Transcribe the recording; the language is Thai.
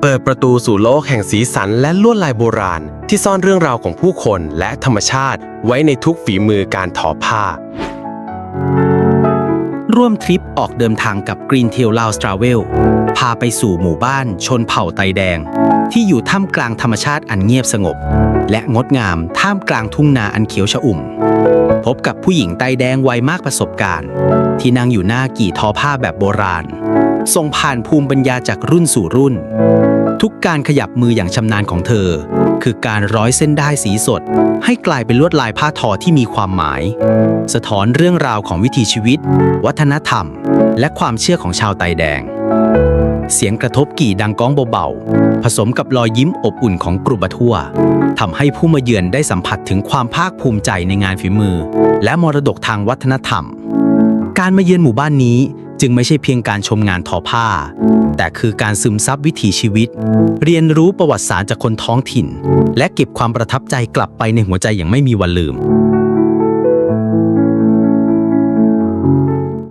เปิดประตูสู่โลกแห่งสีสันและลวดลายโบราณ ที่ซ่อนเรื่องราวของผู้คนและธรรมชาติไว้ในทุกฝีมือการทอผ้า ร่วมทริปออกเดินทางกับ Green Tail l o u s Travel พาไปสู่หมู่บ้านชนเผ่าไตแดง ที่อยู่ท่ามกลางธรรมชาติอันเงียบสงบ และงดงามท่ามกลางทุ่งนาอันเขียวชอุ่ม พบกับผู้หญิงไตแดงวัยมากประสบการณ์ ที่นั่งอยู่หน้ากี่ทอผ้าแบบโบราณ ส่งผ่านภูมิปัญญาจากรุ่นสู่รุ่น ทุกการขยับมืออย่างชำนาญของเธอ คือการร้อยเส้นได้สีสด ให้กลายเป็นลวดลายผ้าทอที่มีความหมาย สะท้อนเรื่องราวของวิถีชีวิต วัฒนธรรม และความเชื่อของชาวไตแดง เสียงกระทบกี่ดังก้องเบาๆ ผสมกับรอยยิ้มอบอุ่นของกรุบะทั่วทำให้ผู้มาเยือนได้สัมผัสถึงความภาคภูมิใจในงานฝีมือ และมรดกทางวัฒนธรรม การมาเยือนหมู่บ้านนี้ จึงไม่ใช่เพียงการชมงานทอผ้า แต่คือการซึมซับวิถีชีวิต เรียนรู้ประวัติศาสตร์จากคนท้องถิ่น และเก็บความประทับใจกลับไปในหัวใจอย่างไม่มีวันลืม